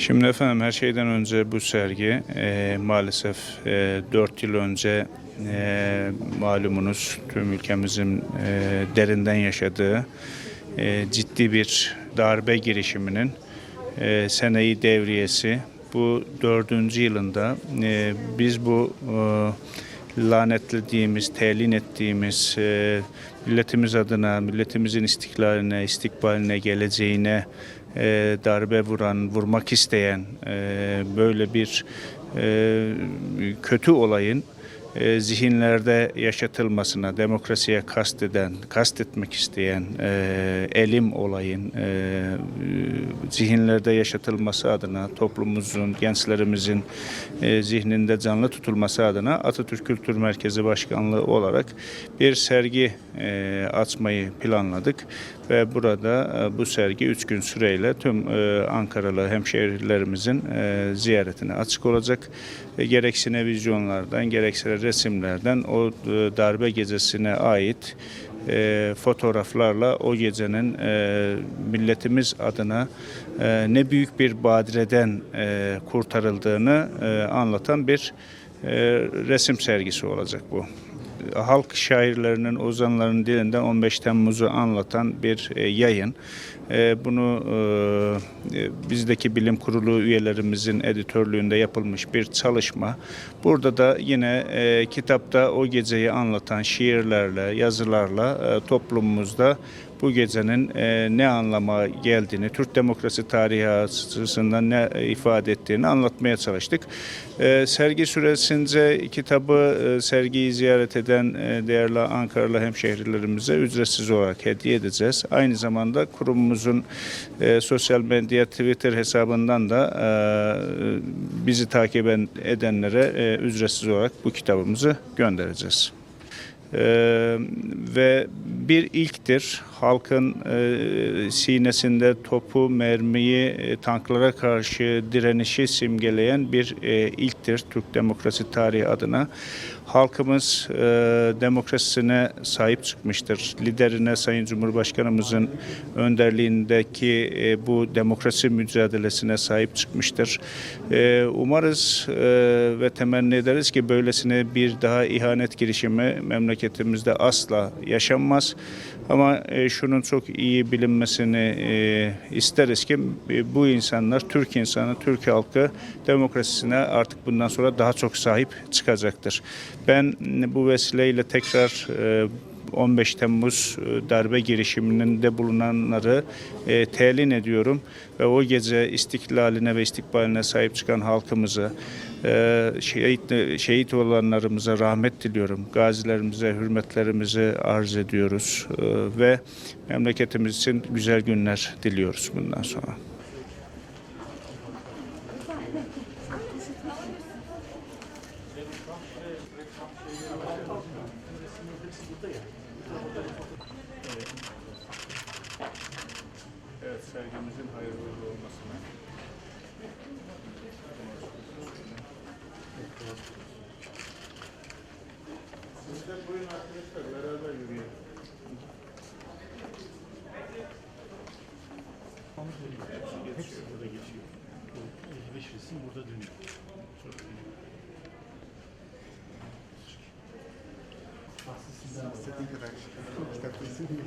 Şimdi efendim her şeyden önce bu sergi e, maalesef e, 4 yıl önce e, malumunuz tüm ülkemizin e, derinden yaşadığı e, ciddi bir darbe girişiminin e, seneyi devriyesi. Bu dördüncü yılında e, biz bu e, lanetlediğimiz, telin ettiğimiz e, milletimiz adına, milletimizin istiklaline, istikbaline, geleceğine e, darbe vuran, vurmak isteyen e, böyle bir e, kötü olayın e, zihinlerde yaşatılmasına, demokrasiye kasteden, kastetmek isteyen e, elim olayın e, zihinlerde yaşatılması adına, toplumumuzun, gençlerimizin e, zihninde canlı tutulması adına Atatürk Kültür Merkezi Başkanlığı olarak bir sergi e, açmayı planladık ve burada e, bu sergi 3 gün süreyle tüm e, Ankaralı hemşehrilerimizin e, ziyaretine açık olacak. E, gereksine vizyonlardan, gerekse resimlerden o e, darbe gecesine ait e, fotoğraflarla o gecenin e, milletimiz adına ne büyük bir badireden kurtarıldığını anlatan bir resim sergisi olacak bu halk şairlerinin, ozanların dilinden 15 Temmuz'u anlatan bir e, yayın. E, bunu e, bizdeki bilim kurulu üyelerimizin editörlüğünde yapılmış bir çalışma. Burada da yine kitapta o geceyi anlatan şiirlerle, yazılarla toplumumuzda bu gecenin e, ne anlama geldiğini, Türk demokrasi tarihi açısından ne ifade ettiğini anlatmaya çalıştık. E, sergi süresince kitabı e, sergiyi ziyaret eden e, değerli Ankaralı hemşehrilerimize ücretsiz olarak hediye edeceğiz. Aynı zamanda kurumumuzun e, sosyal medya Twitter hesabından da e, bizi takip eden- edenlere e, ücretsiz olarak bu kitabımızı göndereceğiz. Ee, ve bir ilktir. Halkın e, sinesinde topu, mermiyi, e, tanklara karşı direnişi simgeleyen bir e, ilktir Türk demokrasi tarihi adına. Halkımız e, demokrasisine sahip çıkmıştır. Liderine Sayın Cumhurbaşkanımızın önderliğindeki e, bu demokrasi mücadelesine sahip çıkmıştır. E, umarız e, ve temenni ederiz ki böylesine bir daha ihanet girişimi memleketimizde asla yaşanmaz. Ama e, şunun çok iyi bilinmesini e, isteriz ki e, bu insanlar, Türk insanı, Türk halkı demokrasisine artık bundan sonra daha çok sahip çıkacaktır. Ben bu vesileyle tekrar e, 15 Temmuz e, darbe girişiminin de bulunanları e, telin ediyorum ve o gece istiklaline ve istikbaline sahip çıkan halkımıza, e, şehit, şehit olanlarımıza rahmet diliyorum. Gazilerimize hürmetlerimizi arz ediyoruz e, ve memleketimiz için güzel günler diliyoruz bundan sonra. Evet, sergimizin hayırlı uğurlu olmasına. Siz de buyurun arkadaşlar, beraber você tem que dar está com esse vídeo.